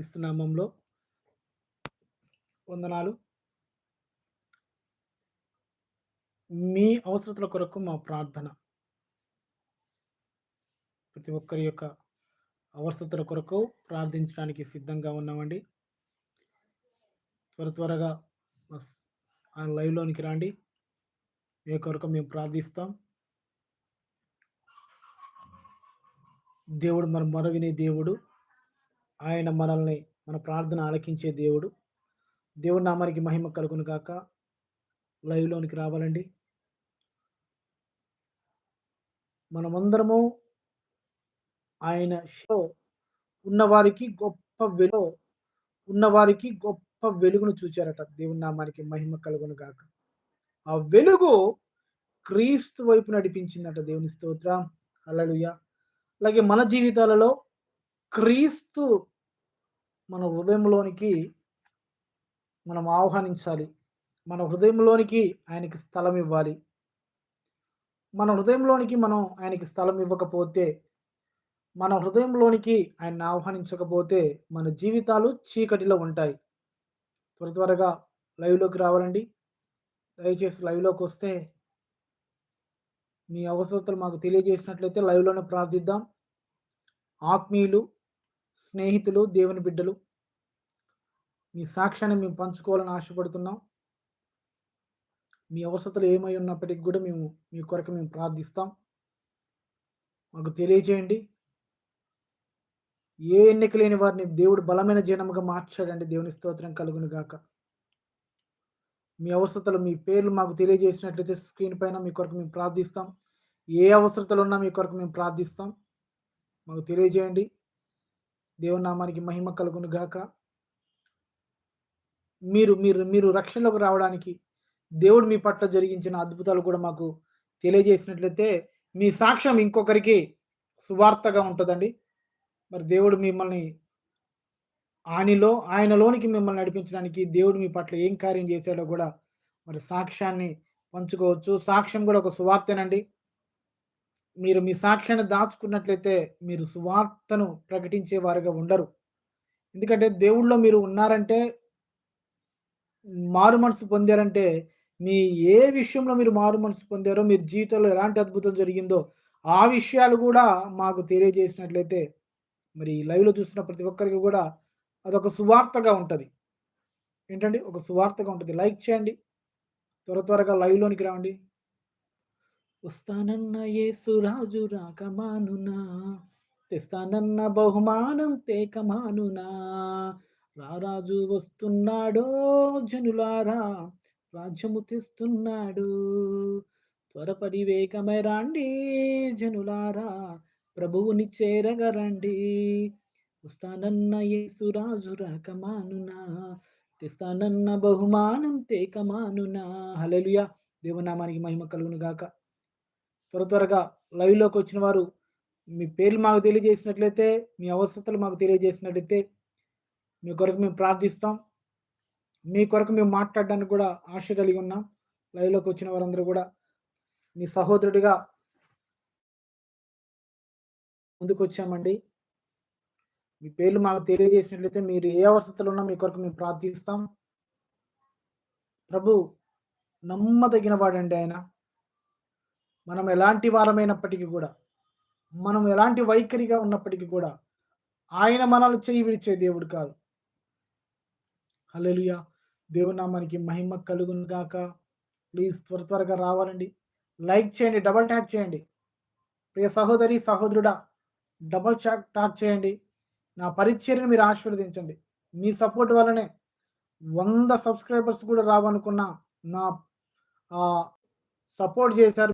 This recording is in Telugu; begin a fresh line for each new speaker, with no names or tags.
క్రీస్తునామంలో వందనాలు. మీ అవసరతల కొరకు మా ప్రార్థన. ప్రతి ఒక్కరి యొక్క అవసరతల కొరకు ప్రార్థించడానికి సిద్ధంగా ఉన్నామండి. త్వర త్వరగా ఆ లైవ్లోనికి రండి. మీ కొరకు మేము ప్రార్థిస్తాం. దేవుడు మన మరవినే దేవుడు ఆయన మనల్ని మన ప్రార్థన ఆలకించే దేవుడు. దేవుడి నామానికి మహిమ కలుగును కాక లైవ్లోనికి రావాలండి. మనమందరము ఆయన షో ఉన్నవారికి గొప్ప వెలుగు ఉన్నవారికి గొప్ప వెలుగును చూచారట. దేవుని నామానికి మహిమ కలుగును గాక. ఆ వెలుగు క్రీస్తు వైపు నడిపించిందట దేవుని స్తోత్రం. అలలుయ అలాగే మన జీవితాలలో క్రీస్తు మన హృదయంలోనికి మనం ఆహ్వానించాలి. మన హృదయంలోనికి ఆయనకి స్థలం ఇవ్వాలి. మన హృదయంలోనికి మనం ఆయనకి స్థలం ఇవ్వకపోతే మన హృదయంలోనికి ఆయన్ని ఆహ్వానించకపోతే మన జీవితాలు చీకటిలో ఉంటాయి. త్వర త్వరగా లైవ్లోకి రావాలండి. దయచేసి లైవ్లోకి వస్తే మీ అవసరతలు మాకు తెలియజేసినట్లయితే లైవ్లోనే ప్రార్థిద్దాం. ఆత్మీయులు స్నేహితులు దేవుని బిడ్డలు. మీ సాక్ష్యాన్ని మేము పంచుకోవాలని ఆశపడుతున్నాం. మీ అవసరతలు ఏమై ఉన్నప్పటికీ కూడా మేము మీ కొరకు మేము ప్రార్థిస్తాం. మాకు తెలియజేయండి. ఏ ఎన్నిక లేని వారిని దేవుడు బలమైన జనముగా మార్చాడండి దేవుని స్తోత్రం కలుగును గాక. మీ అవసరతలు మీ పేర్లు మాకు తెలియజేసినట్లయితే స్క్రీన్ పైన మీ కొరకు మేము ప్రార్థిస్తాం. ఏ అవసరతలు ఉన్నా మీ కొరకు మేము ప్రార్థిస్తాం. మాకు తెలియజేయండి. దేవునామానికి మహిమ కలుగును గాక. మీరు మీరు మీరు రక్షణలోకి రావడానికి దేవుడు మీ పట్ల జరిగించిన అద్భుతాలు కూడా మాకు తెలియజేసినట్లయితే మీ సాక్ష్యం ఇంకొకరికి సువార్తగా ఉంటుందండి. మరి దేవుడు మిమ్మల్ని ఆయనలో ఆయనలోనికి మిమ్మల్ని నడిపించడానికి దేవుడు మీ పట్ల ఏం కార్యం చేశాడో కూడా మరి సాక్ష్యాన్ని పంచుకోవచ్చు. సాక్ష్యం కూడా ఒక సువార్తేనండి. మీరు మీ సాక్ష్యాన్ని దాచుకున్నట్లయితే మీరు సువార్తను ప్రకటించేవారుగా ఉండరు. ఎందుకంటే దేవుళ్ళో మీరు ఉన్నారంటే మారు మనసు పొందారంటే మీ ఏ విషయంలో మీరు మారు మనసు పొందారో మీరు జీవితంలో ఎలాంటి అద్భుతం జరిగిందో ఆ విషయాలు కూడా మాకు తెలియజేసినట్లయితే మరి లైవ్లో చూస్తున్న ప్రతి ఒక్కరికి కూడా అదొక సువార్తగా ఉంటుంది. ఏంటండి? ఒక సువార్తగా ఉంటుంది. లైక్ చేయండి. త్వర త్వరగా లైవ్లోనికి రావండి. వస్తానన్న యేసురాజు రాకమానునా తెస్తానన్న బహుమానం తేకమానునా. రారాజు వస్తున్నాడో జనులారా రాజ్యము తెస్తున్నాడు. త్వరపడి వేగమై రాండి జనులారా ప్రభువుని చేరగరండి వస్తానన్న యేసు రాజు రాకమానునా తెస్తానన్న బహుమానం తేకమానునా. హలలుయా దేవనామానికి మహిమ కలుగును గాక త్వర త్వరగా లైవ్లోకి వచ్చిన వారు మీ పేర్లు మాకు తెలియజేసినట్లయితే మీ అవసరతలు మాకు తెలియజేసినట్లయితే మీ కొరకు మేము ప్రార్థిస్తాం. మీ కొరకు మేము మాట్లాడడానికి కూడా ఆశ కలిగి ఉన్నాం. లైవ్లోకి వచ్చిన వారందరూ కూడా మీ సహోదరుడిగా ముందుకు వచ్చామండి. మీ పేర్లు మాకు తెలియజేసినట్లయితే మీరు ఏ అవసరతలు ఉన్నా మీ కొరకు మేము ప్రార్థిస్తాం. ప్రభు నమ్మదగిన వాడండి ఆయన. మనం ఎలాంటి వారమైనప్పటికీ కూడా మనం ఎలాంటి వైఖరిగా ఉన్నప్పటికీ కూడా ఆయన మనల్ని చేయి విడిచే దేవుడు కాదు. హల్లెలూయా. దేవుని నామానికి మహిమ కలుగును గాక. ప్లీజ్ త్వర త్వరగా రావాలండి. లైక్ చేయండి డబల్ ట్యాక్ చేయండి. ప్రియ సహోదరి సహోదరుడా డబల్ ట్యాక్ ట్యాక్ చేయండి. నా పరిచర్ని మీరు ఆశీర్వదించండి. మీ సపోర్ట్ వల్లనే వంద సబ్స్క్రైబర్స్ కూడా రావనుకున్న నా సపోర్ట్ చేశారు.